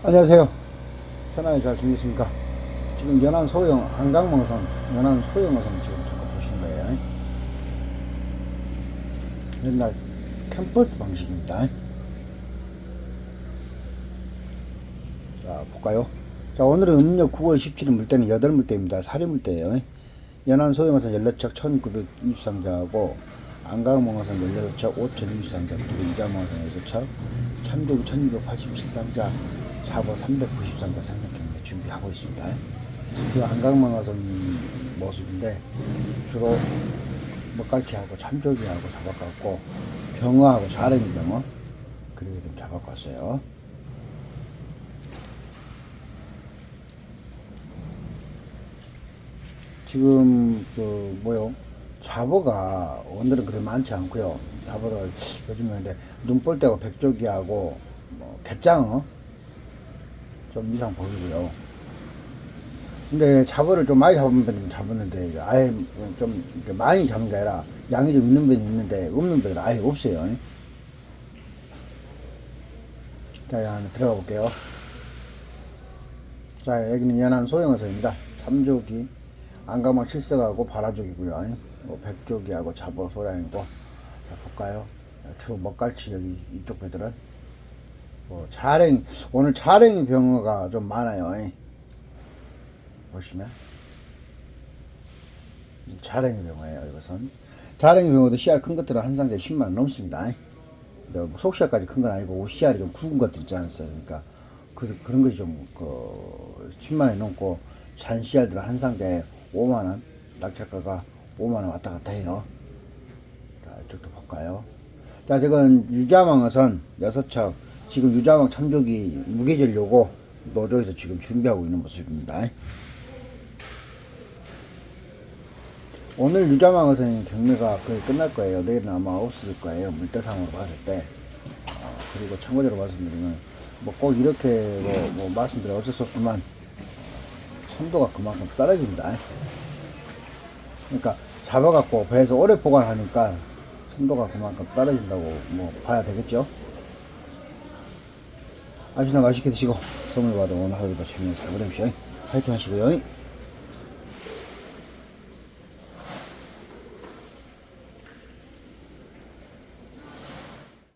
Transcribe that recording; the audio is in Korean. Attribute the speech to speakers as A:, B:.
A: 안녕하세요. 편하게 잘 지내십니까? 지금 연안 소형 한강멍선, 연안 소형어선 지금 잠깐 보시는 거예요. 옛날 캠퍼스 방식입니다. 자, 볼까요? 자, 오늘은 음력 9월 17일 물때는 8물때입니다. 사리 물때예요. 연안 소형어선 16척 1923자하고 안강멍어선 16척 5023자 그리고 이자멍어선 6척 1600, 1287상자 자보 393자 생산 경매 준비하고 있습니다. 지금 안강망어선 모습인데 주로 먹갈치하고 참조기하고 잡아갖고 병어하고 자랭이 병어 그렇게 좀 잡아갖고 왔어요. 지금 그 뭐요 잡어가 오늘은 그렇게 많지 않고요 잡어를 요즘에 근데 눈볼 때가 백조기하고 뭐 갯장어 좀 이상 보이고요. 근데 잡어를 좀 많이 잡은 배는 잡았는데 아예 좀 많이 잡은 게 아니라 양이 좀 있는 배는 있는데 없는 배는 아예 없어요. 자 안에 들어가 볼게요. 자 여기는 연안 소형어선입니다. 3조기 안가망 칠석하고 바라족이고요. 뭐 백조기하고 잡어 소량이고 자 볼까요? 자, 주 먹갈치 여기 이쪽 배들은 뭐 자랭 오늘 자랭이 병어가 좀 많아요. 보시면 자랭이 병어예요. 이것은 자랭이 병어도 씨알 큰 것들은 한 상자에 10만 원 넘습니다. 뭐 속씨알까지 큰 건 아니고 씨알이 좀 굵은 것들 있지 않습니까? 그러니까 그, 그런 것이 좀, 그, 10만원이 넘고, 잔 씨알들은 한 상자에 5만 원, 낙찰가가 5만 원 왔다 갔다 해요. 자, 이쪽도 볼까요? 자, 지금 유자망어선 6척, 지금 유자망 참조기 무게전려고 노조에서 지금 준비하고 있는 모습입니다. 오늘 유자망어선 경매가 거의 끝날 거예요. 내일은 아마 없을 거예요. 물대상으로 봤을 때. 어, 그리고 참고적으로 말씀드리면, 뭐 꼭 이렇게 뭐, 뭐 말씀드려 어쩔 수 없지만, 선도가 그만큼 떨어집니다. 그러니까 잡아갖고 배에서 오래 보관하니까 선도가 그만큼 떨어진다고 뭐 봐야 되겠죠. 아시나 맛있게 드시고 선물 받아 오늘 하루도 재미있게 잘 보내십시오. 화이팅 하시고요.